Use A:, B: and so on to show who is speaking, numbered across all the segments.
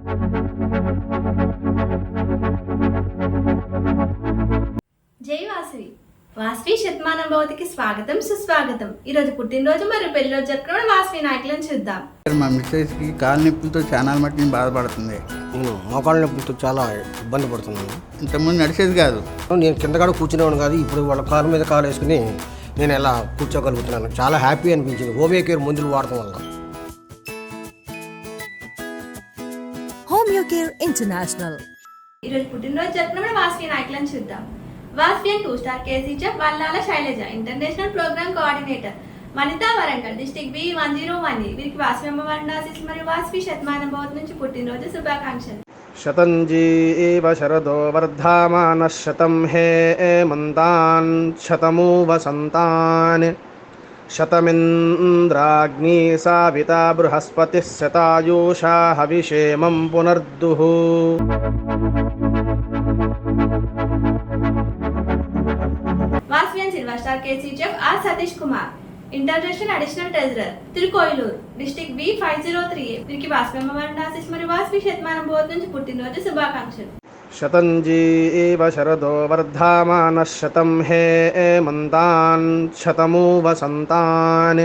A: జై వాసవి. వాసవి శతమానం భవతికి స్వాగతం సుస్వాగతం. ఈ రోజు పుట్టినరోజు మరియు పెళ్ళిరోజు జరుపుకున్న వాసవి నాయకులను చూద్దాం.
B: మా మిస్సెస్కి కాలు నొప్పులతో చాలా మట్టి బాధపడుతుంది.
C: నేను మోకాళ్ళ నొప్పులతో చాలా ఇబ్బంది పడుతున్నాను.
B: ఇంతకుముందు నడిచేది కాదు.
C: నేను కింద కాడ కూర్చునేవాడు కాదు ఇప్పుడు వాళ్ళ కాలు మీద కాలు వేసుకుని నేను ఎలా కూర్చోగలుగుతున్నాను? చాలా హ్యాపీ అనిపించింది. హోమియో కేర్ మందులు వాడటం వల్ల.
D: Homeocare International.
A: ఈ రోజు పుట్టినరోజు జరుపుకున్న వాసవి నాయకులను చూద్దాం. Vasavi two star KC GF Vallala Shailaja international programme coordinator Vanitha Warangal district B one zero one వీరికి వాసవి అమ్మవారి ఆశీస్సులు మరియు వాసవి శతమానం భవతి నుంచి పుట్టినరోజు శుభాకాంక్షలు.
C: శతంజీ ఏవ శరదో వర్ధమాన శతం హే మంతాన్ శతమూ వసంతాన్ శతమింద్రాగ్ని సావిత బృహస్పతి శతాయూషా హవిషేమం పునర్దుః.
A: Vasavian silver star KC GF R Satish Kumar. International additional treasurer Tirukoilur district B five zero three. వీరికి వాసవి అమ్మవారి ఆశీస్సులు మరియు వాస్వి శతమానం భవతి నుంచి పుట్టినరోజు శుభాకాంక్షలు.
C: शतञ्जी एव शरदो वर्धामानः शतं हे एमन्तान् शतमु वसन्तान्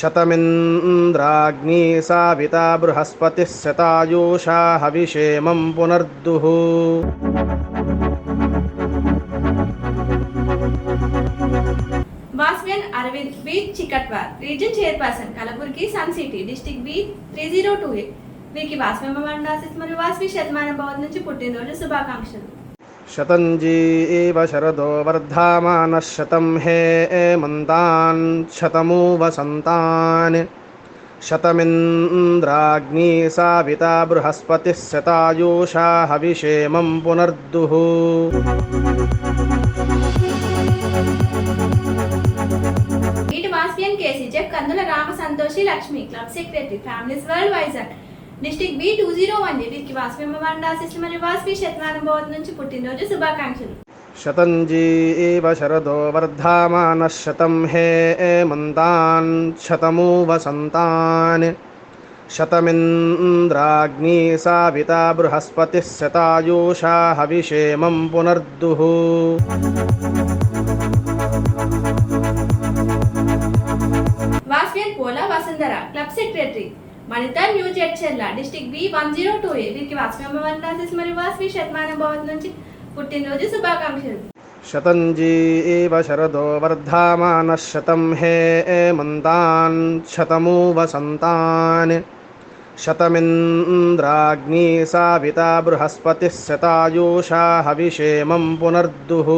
C: शतमिन्द्राग्नी
A: साविता बृहस्पतिः शतायुषा हविषेमं पुनर्दुः। बासवेल अरविंद बीट चिकटवा region chairperson Kalaburagi sun city district B 3028 మీకు వాస్మమ్మ మరియు వాస్మి శతమాన భవన్ నుంచి పుట్టినరోజు శుభాకాంక్షలు.
C: శతంజీ శరదో వర్ధమాన శతం హే మంతాన్ శతమూ వసంతాన్ సావిత బృహస్పతి శతాయూషా హవిషేమం
A: Kandula Rama Santoshi Lakshmi club secretary families world Vizag. District B two zero one వీరికి వాసవి అమ్మవారి ఆశీస్సులు మరియు వాసవి శతమానం భవతి నుంచి పుట్టినరోజు శుభాకాంక్షలు
C: శతంజీ ఏవ శరదో వర్ధమాన శతం హే మంతాన్ శతమూ వసంతాన్ శతమింద్రాగ్ని సావిత బృహస్పతి శతాయూషా హవిషేమం పునర్దుః
A: Vasavian Pola Vasundhara club secretary Manitha new Jadcherla district B one zero two A. వీరికి వాసవి అమ్మవారి ఆశీస్సులు మరియు వాసవి శతమానం భవతి నుంచి పుట్టినరోజు శుభాకాంక్షలు.
C: శతంజీ ఏవ శరదో వర్ధమాన శతం హే మంతాన్ శతమూ వసంతాన్ శతమింద్రాగ్ని సావిత బృహస్పతి శతాయూషా హవిషేమం పునర్దుః.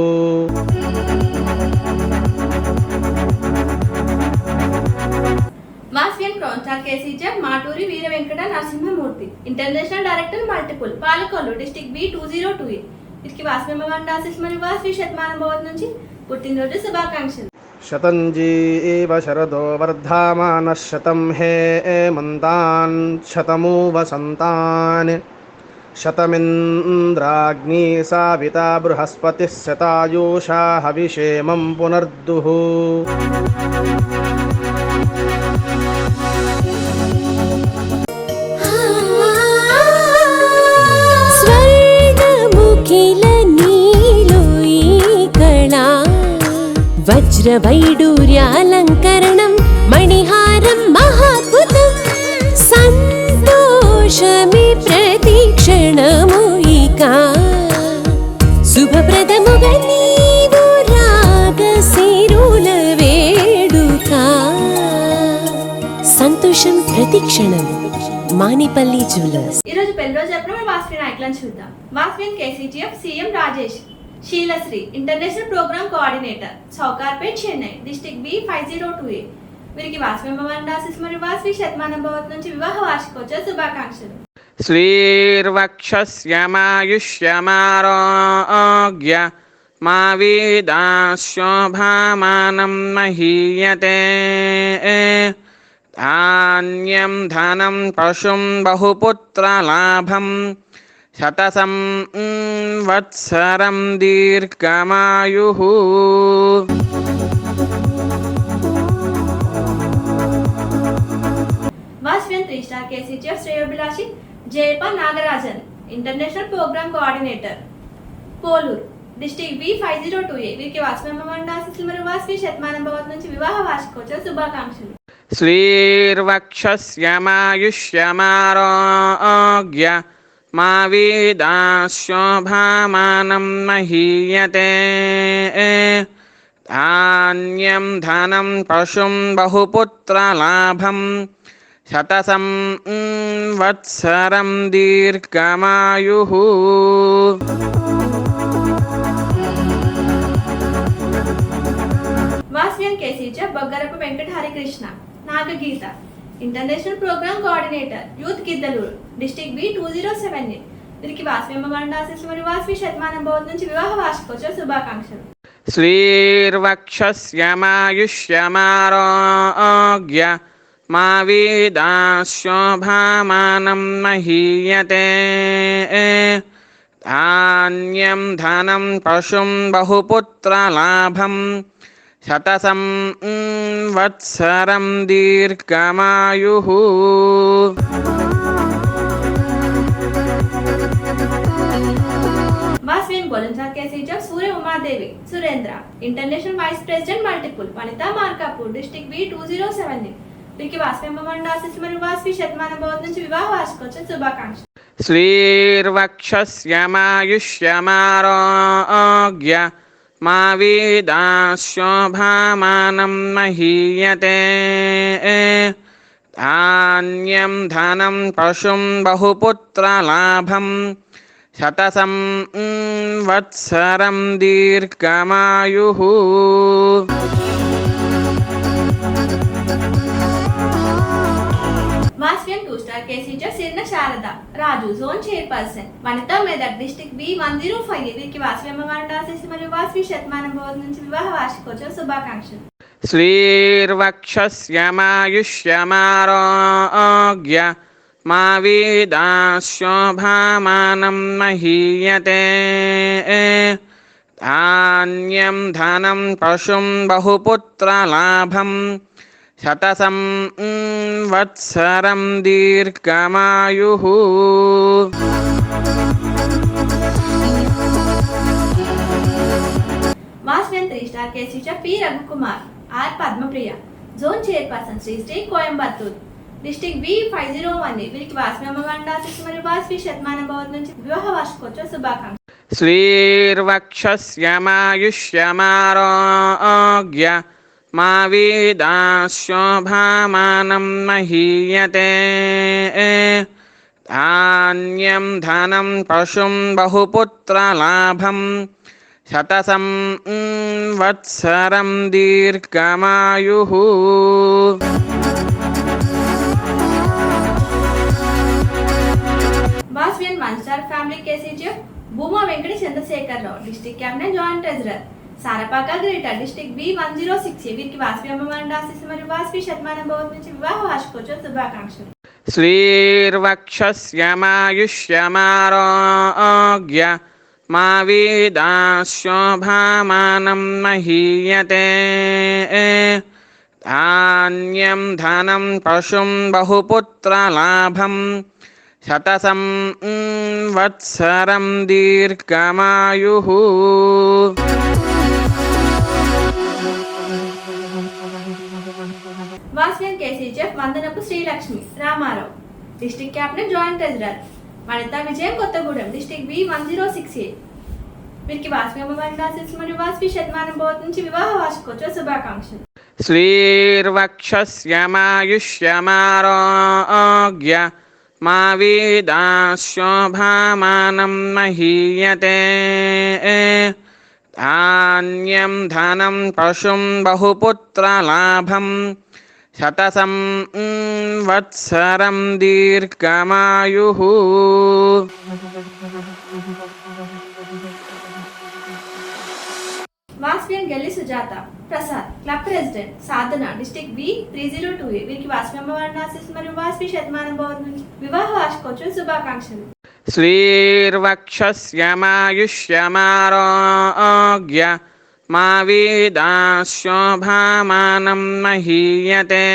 A: Narasimhamurthy international director multiple Palakollu district B two zero two వీరికి వాసవి అమ్మవారి ఆశీస్సులు మరియు వాసవి శతమానం భవతి నుంచి పుట్టినరోజు శుభాకాంక్షలు
C: శతంజీ ఏవ శరదో వర్ధమాన శతం హే మంతాన్ శతమూ వసంతాన్ శతమింద్రాగ్ని సావిత బృహస్పతి శతాయూషా హవిషేమం పునర్దుః
D: వజ్రవైడూర్యాలంకరణం మణిహారం మహాద్భుతం సంతోషమి ప్రతిక్షణము ఇక శుభప్రదముగా నీవు రాగశిరుల వేడుక సంతోషం ప్రతిక్షణం మానిపల్లి జ్యువెలర్స్
A: ఈ రోజు పెళ్ళి రోజు ఎప్పుడు వాస్విన్ నాయకులను చూద్దాం. Vasavian KCGF CM Rajesh. Sheelasri international programme coordinator Chowkarpet Chennai district B five zero two A వీరికి వాస్మి భవన్ రాసిస్ మరియు వాస్వి భవత్ నుంచి వివాహ వార్షికోత్సవ శుభాకాంక్షలు.
E: శ్రీర్వక్షస్యమాయుష్యమారోగ్య మా వీదాశోభామానం మహీయతే. ధాన్యం ధనం
A: పశుం బహుపుత్రలాభం శతసం వత్సరం దీర్ఘమాయు వాస్వ్యం Nagarajan international programme coordinator Poluru district B five zero two A వీరికి శతమానం భవత్ నుంచి వివాహ వార్షికోత్సవ శుభాకాంక్షలు
E: శ్రీర్వక్షస్యమాయుష్యమారోగ్య మా వేదా శోభామానం మహీయతే ధాన్యం ధనం పశుం బహుపుత్రలాభం శతసం వత్సరం దీర్ఘమాయు
A: Vasavian KCG Boggarapu Venkata Harikrishna Naga Geetha international programme coordinator youth Giddalur district B two zero seven eight వీరికి వాస్మిమ్మబండ ఆశీస్సులు మరియు వాస్మి శతమానం భవన్ నుంచి వివాహ వార్షికోత్సవ శుభాకాంక్షలు
E: శ్రీర్వక్షస్యమాయుష్యమారోగ్య మా వీదాశోభామానం మహీయతే ధాన్యం ధనం పశుం బహుపుత్రలాభం శతసం వత్సరం దీర్ఘమాయు ബാറ്റ്സ്മാൻ
A: volunteer K C job Surya Umadevi Surendra international vice president multiple Vanitha Markapur district B two zero seven వీరికి వాస్పంబమండ ఆశిస్సు మరియు వాస్వి శతమాన భవత్ నుంచి వివాహ వార్షికోత్సవ శుభాకాంక్షలు.
E: శ్రీర్వక్షమాయుష్యమారోగ్య మా వీదాశోభామానం మహీయతే. ధాన్యం ధనం పశుం బహుపుత్రలాభం శతసం వత్సరం దీర్ఘమాయు
A: Vasavian two star కేసీజర్ Sirina Sharada Raju zone chairperson Vanitha Medak district B one zero five వీరికి వాస్వి అమ్మవారి రాసేసి మరియు వాస్వి శతమానం భోజ నుంచి వివాహ వార్షికోత్సవ శుభాకాంక్షలు.
E: శ్రీర్వక్షస్యమాయుష్యమారోగ్య మా వీదాశోభామానం మహీయతే ధాన్యం ధనం పశుం బహుపుత్రలాభం శతసం వత్సరం దీర్ఘమాయు
A: master three star కేసీష Raghukumar R Padmapriya zone chairperson Sri Sri Coimbatore. District B five zero one వీరికి వాస్ మెమోరాండా మరియు వాస్ వి శతమానం భవన్ నుంచి వివాహ వార్షికోత్సవ శుభాకాంక్ష
E: श्रीर्वक्षस्यमायुष्यमारोग्य मा वीदाश्वभामानं महीयते धान्यं धनं पशुं बहुपुत्रलाभं शतसं वत्सरं दीर्घमायुः
A: స్కార్పియన్ వన్ స్టార్ ఫ్యామిలీకి కేసీచీఎఫ్ Bhuma Venkata Chandrasekhara Rao district cabinet joint treasurer Sarapaka greater district B one zero six వీరికి వాస్పి అమ్మవారిని ఆశీస్సు మరియు వాస్పి శతమానం భవత్ నుంచి వివాహ వార్షికోత్సవ శుభాకాంక్షలు
E: శ్రీర్వక్షస్యమాయుష్యమారోగ్య మా వీదాశోభామానం మహీయతే ధాన్యం ధనం పశుం బహుపుత్రలాభం శతసం వత్సరం దీర్ఘమాయు.
A: వాస్యం KCGF Vandanapu Srilakshmi Ramarao. District joint treasurer. Vanitha విజయం Kothagudem district B one zero six eight వీరికి మరియు శతమానం బోధ నుంచి వివాహ వార్షికోత్సవ శుభాకాంక్షలు.
E: శ్రీర్వక్షస్యమాయుష్యమారోగ్య मा वेदा महीयते। धान्यं धनं पशुं बहुपुत्रलाभं। शतसं वत्सरं दीर्घमायुः।
A: वास्पियन Gali Sujatha. Prasad club president Sadhana district B three zero two వీరికి వాస్ నంబర్ మరియు వాస్పి శతమానం భవన్ వివాహ వార్షికోత్సవం శుభాకాంక్షలు.
E: శ్రీర్వక్షమాయుష్యమారోగ్య మా వీదాశోభామానం మహీయతే.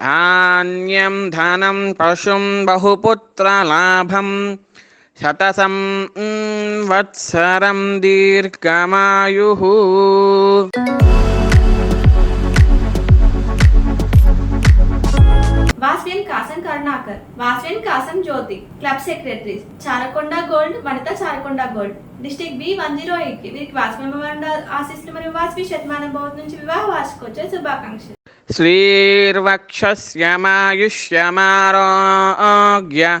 E: ధాన్యం ధనం పశుం బహుపుత్రలాభం శతసం వత్సరం దీర్ఘమాయు
A: Vasavian Kasam Karunakar Vasavian Kasam Jyothi club secretary Charakonda gold Vanitha Charakonda gold district B one zero eight వీరికి వాస్వి ఆశీస్సులు మరియు వాస్వి శతమానం భవన్ నుంచి వివాహ వార్షికోత్సవ శుభాకాంక్షలు.
E: శ్రీర్వక్షస్యమాయుష్యమారోగ్య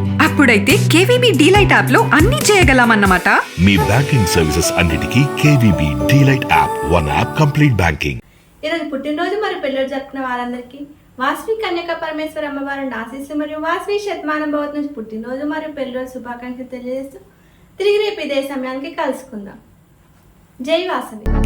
F: అప్పుడైతే కేవీబీ డీలైట్ యాప్లో అన్ని చేయగలమన్నమాట.
G: మీ బ్యాంకింగ్ సర్వీసెస్ అన్నిటికీ KVB DLite app one app complete banking.
A: ఈరోజు పుట్టినరోజు మరియు పెళ్ళిళ్ళు జరుపుకున్న వారందరికీ వాస్వి కన్యక పరమేశ్వర అమ్మవారి ఆశీస్సులు మరియు వాస్వి శతమానం భవత్ నుంచి పుట్టినరోజు మరియు పెళ్ళిరోజు శుభాకాంక్షలు తెలియజేస్తూ తిరిగి రేపు ఇదే సమయానికి కలుసుకుందాం. జై వాసవి.